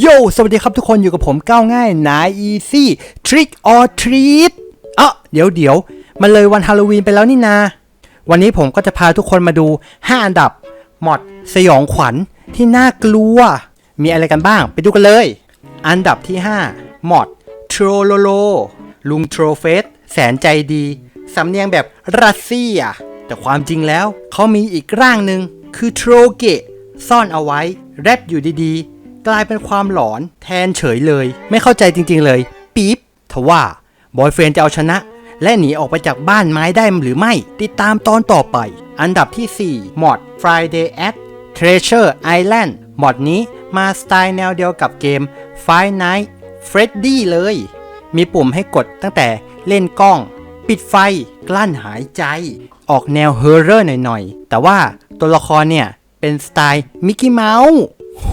โย สวัสดีครับทุกคนอยู่กับผมก้าวง่ายนาย easy trick or treat อะเดี๋ยวเดี๋ยวมันเลยวันฮาโลวีนไปแล้วนี่นา วันนี้ผมก็จะพาทุกคนมาดู 5 อันดับมอดสยองขวัญที่น่ากลัว มีอะไรกันบ้าง ไปดูกันเลย อันดับที่ 5มอดทรโลโล ลุงโทรเฟสแสนใจดี สำเนียงแบบรัสเซีย แต่ความจริงแล้วเขามีอีกร่างหนึ่งคือโทรเกะซ่อนเอาไว้ แรปอยู่ดีๆ กลายเป็นความหลอนแทนเฉยเลย ไม่เข้าใจจริงๆเลย ปี๊บทว่าบอยเฟรนจะเอาชนะ และหนีออกไปจากบ้านไม้ได้หรือไม่ ติดตามตอนต่อไป อันดับที่ 4 มอด Friday at Treasure Island มอดนี้มาสไตล์แนวเดียวกับเกม Five Nights Freddy เลย มีปุ่มให้กดตั้งแต่เล่นกล้อง ปิดไฟกลั้นหายใจ ออกแนวเฮอร์เรอร์หน่อยๆ แต่ว่าตัวละครเนี่ย เป็นสไตล์มิกกี้เมาส์ โห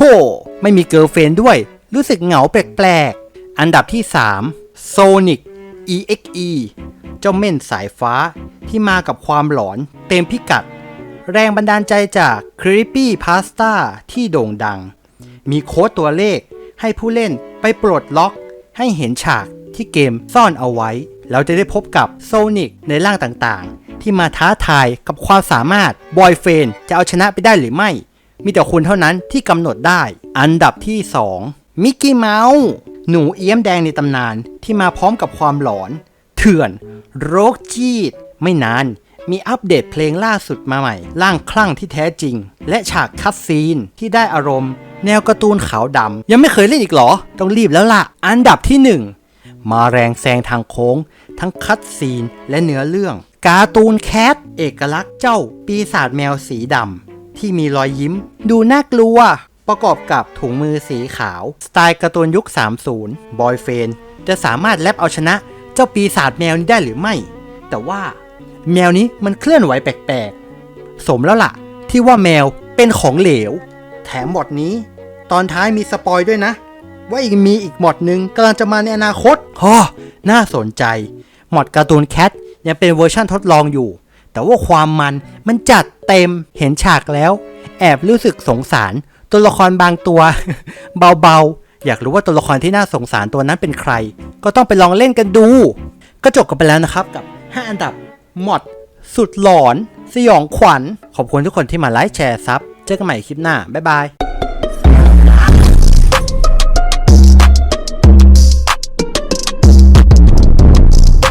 ไม่มีเกิร์ลเฟนด์ด้วย รู้สึกเหงาแปลกๆ อันดับที่ 3 Sonic EXE เจ้าเม่นสายฟ้าที่มากับความหลอนเต็มพิกัด แรงบันดาลใจจาก Creepy Pasta ที่โด่งดัง มีโค้ดตัวเลขให้ผู้เล่นไปปลดล็อก ให้เห็นฉากที่เกมซ่อนเอาไว้ เราจะได้พบกับโซนิกในร่างต่างๆ ที่มาท้าทายกับความสามารถบอยเฟนจะเอาชนะไปได้หรือไม่ มีแต่คุณเท่านั้นที่กำหนดได้ อันดับที่ 2 มิกกี้เมาส์ หนูเอี้ยมแดงในตำนานที่มาพร้อมกับความหลอน เถื่อน โรคจีดไม่นาน มีอัปเดตเพลงล่าสุดมาใหม่ ร่างคลั่งที่แท้จริง และฉากคัดซีนที่ได้อารมณ์ แนวการ์ตูนขาวดำยังไม่เคยเล่นอีกหรอ ต้องรีบแล้วล่ะ อันดับที่ 1 มาแรงแซงทางโค้ง ทั้งคัดซีนและเนื้อเรื่องการ์ตูนแคทเอกลักษณ์เจ้าปีศาจแมวสีดำ ที่มีรอยยิ้ม ดูน่ากลัว ประกอบกับถุงมือสีขาว สไตล์การ์ตูนยุค 30 บอยเฟนจะสามารถแลบเอาชนะ เจ้าปีศาจแมวนี้ได้หรือไม่ แต่ว่าแมวนี้มันเคลื่อนไหวแปลกๆ สมแล้วล่ะ ที่ว่าแมวเป็นของเหลว แถมหมดนี้ ตอนท้ายมีสปอยด้วยนะ ว่าอีกมีอีกหมดหนึ่งกำลังจะมาในอนาคตฮอน่าสนใจ หมดการ์ตูนแคทยังเป็นเวอร์ชั่นทดลองอยู่ แต่ว่าความมันมันจัดเต็มเห็นฉากแล้ว แอบรู้สึกสงสาร ตัวละครบางตัว เบาๆ อยากรู้ว่าตัวละครที่น่าสงสารตัวนั้นเป็นใคร ก็ต้องไปลองเล่นกันดู ก็จบกันไปแล้วนะครับกับ 5 อันดับหมดสุดหลอน สยองขวัญ ขอบคุณทุกคนที่มาไลค์แชร์ซับเจอกันใหม่คลิปหน้า บ๊ายบาย